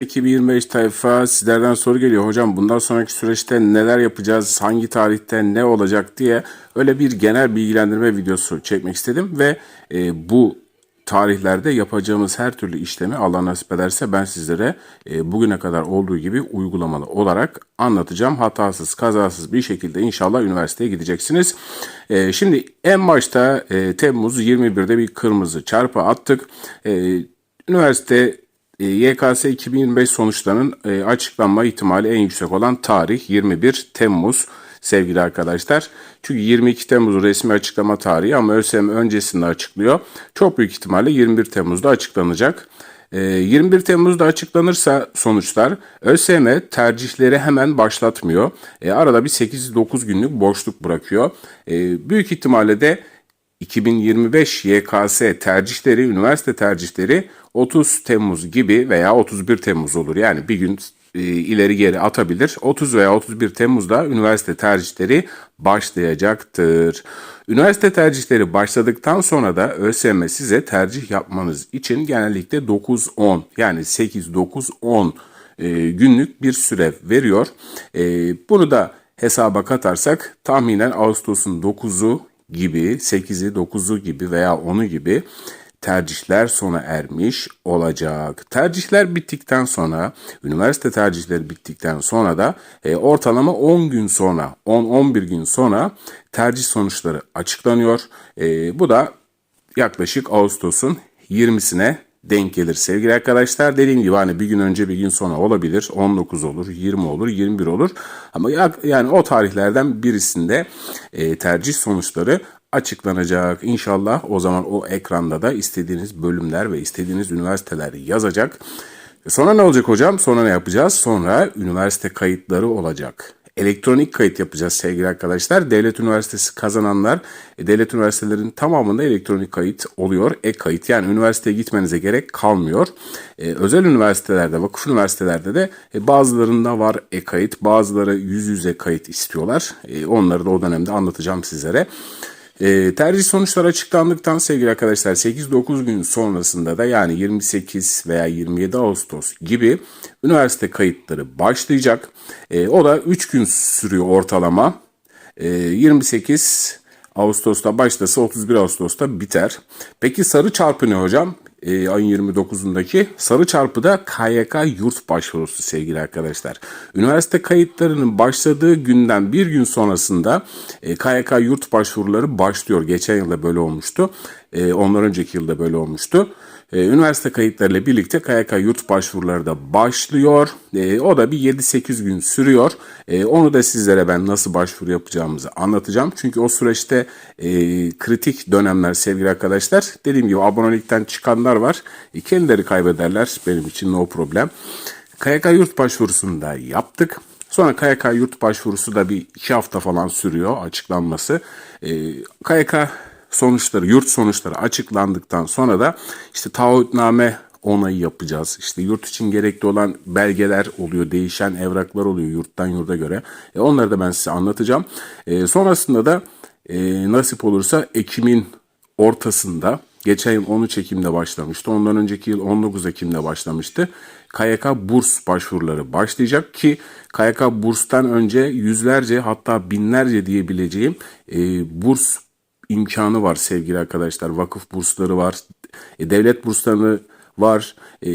2025 tayfa sizlerden soru geliyor. Hocam bundan sonraki süreçte neler yapacağız, hangi tarihte ne olacak diye öyle bir genel bilgilendirme videosu çekmek istedim ve e, bu tarihlerde yapacağımız her türlü işlemi Allah nasip ederse ben sizlere e, bugüne kadar olduğu gibi uygulamalı olarak anlatacağım. Hatasız, kazasız bir şekilde inşallah üniversiteye gideceksiniz. E, şimdi en başta e, Temmuz 21'de bir kırmızı çarpı attık. E, üniversite YKS 2025 sonuçlarının e, açıklanma ihtimali en yüksek olan tarih 21 Temmuz sevgili arkadaşlar. Çünkü 22 Temmuz resmi açıklama tarihi ama ÖSYM öncesinde açıklıyor. Çok büyük ihtimalle 21 Temmuz'da açıklanacak. E, 21 Temmuz'da açıklanırsa sonuçlar ÖSYM tercihleri hemen başlatmıyor. E, arada bir 8-9 günlük boşluk bırakıyor. E, büyük ihtimalle de 2025 YKS tercihleri, üniversite tercihleri 30 Temmuz gibi veya 31 Temmuz olur. Yani bir gün e, ileri geri atabilir. 30 veya 31 Temmuz'da üniversite tercihleri başlayacaktır. Üniversite tercihleri başladıktan sonra da ÖSYM size tercih yapmanız için genellikle 9-10 yani 8-9-10 e, günlük bir süre veriyor. E, bunu da hesaba katarsak tahminen Ağustos'un 9'u gibi 8'i 9'u gibi veya 10'u gibi tercihler sona ermiş olacak. Tercihler bittikten sonra, üniversite tercihleri bittikten sonra da e, ortalama 10 gün sonra, 10-11 gün sonra tercih sonuçları açıklanıyor. E, bu da yaklaşık Ağustos'un 20'sine denk gelir sevgili arkadaşlar. Dediğim gibi hani bir gün önce bir gün sonra olabilir. 19 olur, 20 olur, 21 olur. Ama yani o tarihlerden birisinde e, tercih sonuçları açıklanacak. İnşallah o zaman o ekranda da istediğiniz bölümler ve istediğiniz üniversiteler yazacak. Sonra ne olacak hocam? Sonra ne yapacağız? Sonra üniversite kayıtları olacak elektronik kayıt yapacağız sevgili arkadaşlar. Devlet üniversitesi kazananlar e, devlet üniversitelerinin tamamında elektronik kayıt oluyor. E-kayıt yani üniversiteye gitmenize gerek kalmıyor. E, özel üniversitelerde, vakıf üniversitelerde de e, bazılarında var e-kayıt, bazıları yüz yüze kayıt istiyorlar. E, onları da o dönemde anlatacağım sizlere. E, tercih sonuçları açıklandıktan sevgili arkadaşlar 8-9 gün sonrasında da yani 28 veya 27 Ağustos gibi üniversite kayıtları başlayacak. E, o da 3 gün sürüyor ortalama. E, 28 Ağustos'ta başlasa 31 Ağustos'ta biter. Peki sarı çarpı ne hocam? E, ayın 29'undaki sarı çarpıda KYK yurt başvurusu sevgili arkadaşlar. Üniversite kayıtlarının başladığı günden bir gün sonrasında e, KYK yurt başvuruları başlıyor. Geçen yılda böyle olmuştu. E, ondan önceki yılda böyle olmuştu. E, üniversite kayıtlarıyla birlikte KYK yurt başvuruları da başlıyor. E, o da bir 7-8 gün sürüyor. E, onu da sizlere ben nasıl başvuru yapacağımızı anlatacağım. Çünkü o süreçte e, kritik dönemler sevgili arkadaşlar. Dediğim gibi abonelikten çıkanlar var. E, kendileri kaybederler. Benim için no problem. KYK yurt başvurusunu da yaptık. Sonra KYK yurt başvurusu da bir iki hafta falan sürüyor açıklanması. E, KYK sonuçları, yurt sonuçları açıklandıktan sonra da işte taahhütname onayı yapacağız. İşte yurt için gerekli olan belgeler oluyor, değişen evraklar oluyor yurttan yurda göre. E onları da ben size anlatacağım. E, sonrasında da e, nasip olursa Ekim'in ortasında Geçen yıl 13 Ekim'de başlamıştı. Ondan önceki yıl 19 Ekim'de başlamıştı. KYK burs başvuruları başlayacak ki KYK burstan önce yüzlerce hatta binlerce diyebileceğim e, burs imkanı var sevgili arkadaşlar. Vakıf bursları var, e, devlet bursları var. E,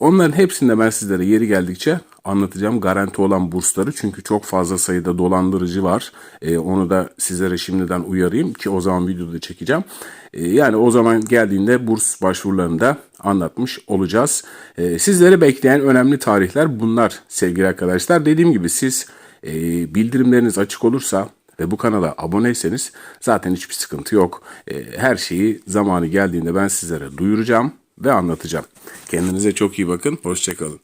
onların hepsinde ben sizlere yeri geldikçe anlatacağım garanti olan bursları. Çünkü çok fazla sayıda dolandırıcı var. E, onu da sizlere şimdiden uyarayım ki o zaman videoda çekeceğim. E, yani o zaman geldiğinde burs başvurularını da anlatmış olacağız. E, sizleri bekleyen önemli tarihler bunlar sevgili arkadaşlar. Dediğim gibi siz e, bildirimleriniz açık olursa ve bu kanala aboneyseniz zaten hiçbir sıkıntı yok. E, her şeyi zamanı geldiğinde ben sizlere duyuracağım ve anlatacağım. Kendinize çok iyi bakın. Hoşçakalın.